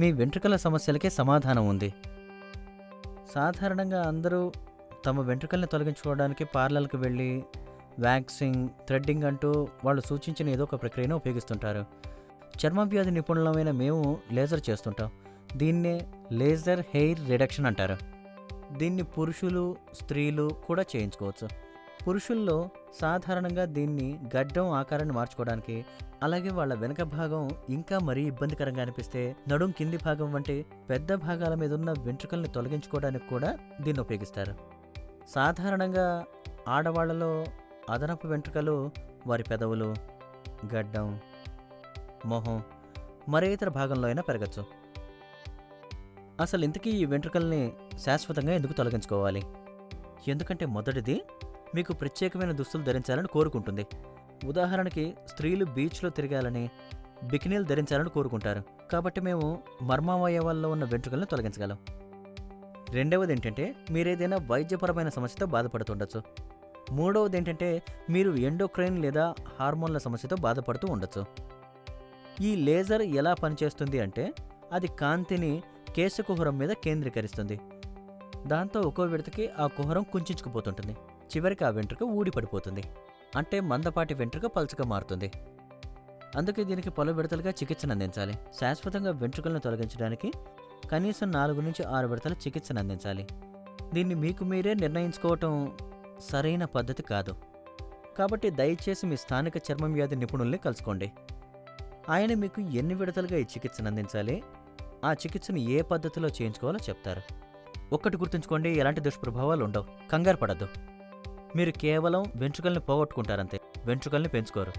మీ వెంట్రుకల సమస్యలకే సమాధానం ఉంది. సాధారణంగా అందరూ తమ వెంట్రుకల్ని తొలగించుకోవడానికి పార్లర్కి వెళ్ళి వ్యాక్సింగ్ థ్రెడ్డింగ్ అంటూ వాళ్ళు సూచించిన ఏదో ఒక ప్రక్రియను ఉపయోగిస్తుంటారు. చర్మ వ్యాధి నిపుణులమైన మేము లేజర్ చేస్తుంటాం. దీన్నే లేజర్ హెయిర్ రిడక్షన్ అంటారు. దీన్ని పురుషులు స్త్రీలు కూడా చేయించుకోవచ్చు. పురుషుల్లో సాధారణంగా దీన్ని గడ్డం ఆకారాన్ని మార్చుకోవడానికి అలాగే వాళ్ళ వెనక భాగం ఇంకా మరీ ఇబ్బందికరంగా అనిపిస్తే నడుం కింది భాగం వంటి పెద్ద భాగాల మీద ఉన్న వెంట్రుకల్ని తొలగించుకోవడానికి కూడా దీన్ని ఉపయోగిస్తారు. సాధారణంగా ఆడవాళ్ళలో అదనపు వెంట్రుకలు వారి పెదవులు గడ్డం మొహం మరే ఇతర భాగంలో అయినా పెరగచ్చు. అసలు ఇంతకీ ఈ వెంట్రుకల్ని శాశ్వతంగా ఎందుకు తొలగించుకోవాలి? ఎందుకంటే మొదటిది మీకు ప్రత్యేకమైన దుస్తులు ధరించాలని కోరుకుంటుంది. ఉదాహరణకి స్త్రీలు బీచ్లో తిరగాలని బికినీలు ధరించాలని కోరుకుంటారు. కాబట్టి మేము మర్మావయవాల్లో ఉన్న వెంట్రుకలను తొలగించగలం. రెండవది ఏంటంటే మీరేదైనా వైద్యపరమైన సమస్యతో బాధపడుతుండొచ్చు. మూడవది ఏంటంటే మీరు ఎండోక్రైన్ లేదా హార్మోన్ల సమస్యతో బాధపడుతూ ఉండొచ్చు. ఈ లేజర్ ఎలా పనిచేస్తుంది అంటే అది కాంతిని కేశకుహరం మీద కేంద్రీకరిస్తుంది. దాంతో ఒక్కో విడతకి ఆ కుహరం కుంచుకుపోతుంటుంది. చివరికి ఆ వెంట్రుక ఊడి పడిపోతుంది. అంటే మందపాటి వెంట్రుక పలుచగా మారుతుంది. అందుకే దీనికి పలు విడతలుగా చికిత్సను అందించాలి. శాశ్వతంగా వెంట్రుకలను తొలగించడానికి కనీసం నాలుగు నుంచి ఆరు విడతల చికిత్సను అందించాలి. దీన్ని మీకు మీరే నిర్ణయించుకోవటం సరైన పద్ధతి కాదు. కాబట్టి దయచేసి మీ స్థానిక చర్మం వ్యాధి నిపుణుల్ని కలుసుకోండి. ఆయన మీకు ఎన్ని విడతలుగా ఈ చికిత్సను అందించాలి ఆ చికిత్సను ఏ పద్ధతిలో చేయించుకోవాలో చెప్తారు. ఒక్కటి గుర్తుంచుకోండి ఎలాంటి దుష్ప్రభావాలు ఉండవు. కంగారు పడద్దు. మీరు కేవలం వెంట్రుకల్ని పోగొట్టుకుంటారంతే. వెంట్రుకల్ని పెంచుకోరు.